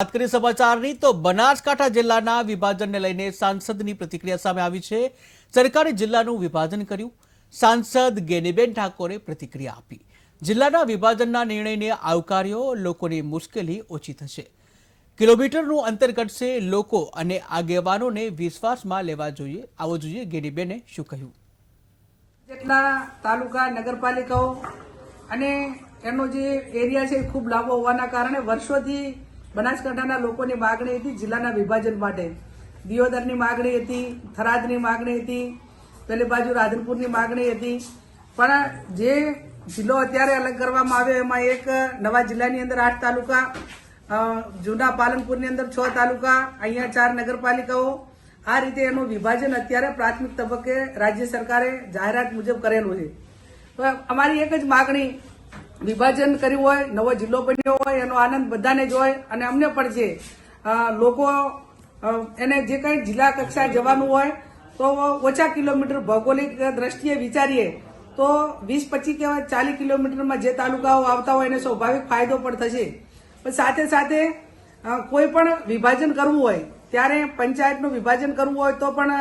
વાત કરીએ સમાચારની, તો બનાસકાંઠા જિલ્લાના વિભાજનને લઈને સાંસદની પ્રતિક્રિયા સામે આવી છે. સરકારે જિલ્લાનું વિભાજન કર્યું. સાંસદ ગેનીબેન ઠાકોરે પ્રતિક્રિયા આપી. જિલ્લાના વિભાજનના નિર્ણયને આવકાર્યો, લોકોની મુશ્કેલી ઓછી થશે. કિલોમીટરનું અંતર ઘટશે લોકો અને આગેવાનોને વિશ્વાસમાં લેવા જોઈએ. આવો જોઈએ ગેનીબેને શું કહ્યું. જેટલા તાલુકા, નગરપાલિકાઓ અને એનો જે એરિયા છે ખૂબ લાંબો હોવાના કારણે વર્ષોથી બનાસકાંઠાના લોકોની માગણી હતી જિલ્લાના વિભાજન માટે. દિયોદરની માગણી હતી, થરાદની માગણી હતી, પેલી બાજુ રાધનપુરની માગણી હતી. પણ જે જિલ્લો અત્યારે અલગ કરવામાં આવ્યો, એમાં એક નવા જિલ્લાની અંદર આઠ તાલુકા જૂના પાલનપુરની અંદર છ તાલુકા, અહીંયા ચાર નગરપાલિકાઓ. આ રીતે એનું વિભાજન અત્યારે પ્રાથમિક તબક્કે રાજ્ય સરકારે જાહેરાત મુજબ કરેલું છે. અમારી એક જ માગણી વિભાજન કર્યું હોય, નવો જિલ્લો બન્યો હોય, એનો આનંદ બધાને જ હોય. અને અમને પણ છે લોકો એને જે કંઈ જિલ્લા કક્ષાએ જવાનું હોય, તો ઓછા કિલોમીટર ભૌગોલિક દ્રષ્ટિએ વિચારીએ, તો વીસ પચીસ કે ચાલીસ કિલોમીટરમાં જે તાલુકાઓ આવતા હોય એને સ્વાભાવિક ફાયદો પણ થશે. પણ સાથે સાથે કોઈ પણ વિભાજન કરવું હોય, ત્યારે પંચાયતનું વિભાજન કરવું હોય, તો પણ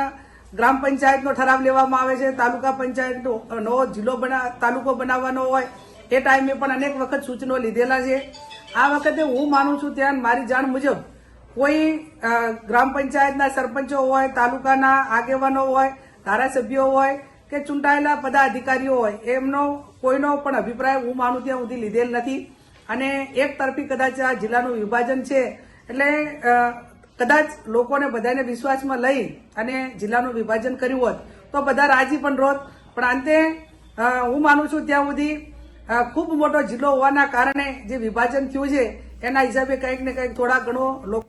ગ્રામ પંચાયતનો ઠરાવ લેવામાં આવે છે. તાલુકા પંચાયતનો નવો જિલ્લો બના, તાલુકો બનાવવાનો હોય એ ટાઈમે પણ અનેક વખત સૂચનો લીધેલા છે. આ વખતે હું માનું છું ત્યાં મારી જાણ મુજબ કોઈ ગ્રામ પંચાયતના સરપંચો હોય, તાલુકાના આગેવાનો હોય, ધારાસભ્યો હોય કે ચૂંટાયેલા પદાધિકારીઓ હોય, એમનો કોઈનો પણ અભિપ્રાય હું માનું ત્યાં સુધી લીધેલ નથી. અને એક તરફી કદાચ આ જિલ્લાનું વિભાજન છે. એટલે કદાચ લોકોને બધાને વિશ્વાસમાં લઈ અને જિલ્લાનું વિભાજન કર્યું હોત તો બધા રાજી પણ રોત. પણ અંતે હું માનું છું ત્યાં સુધી ખૂબ મોટો જિલ્લો હોવાના કારણે જે વિભાજન થયું છે, એના હિસાબે કંઈક ને કંઈક થોડા ઘણો લોકો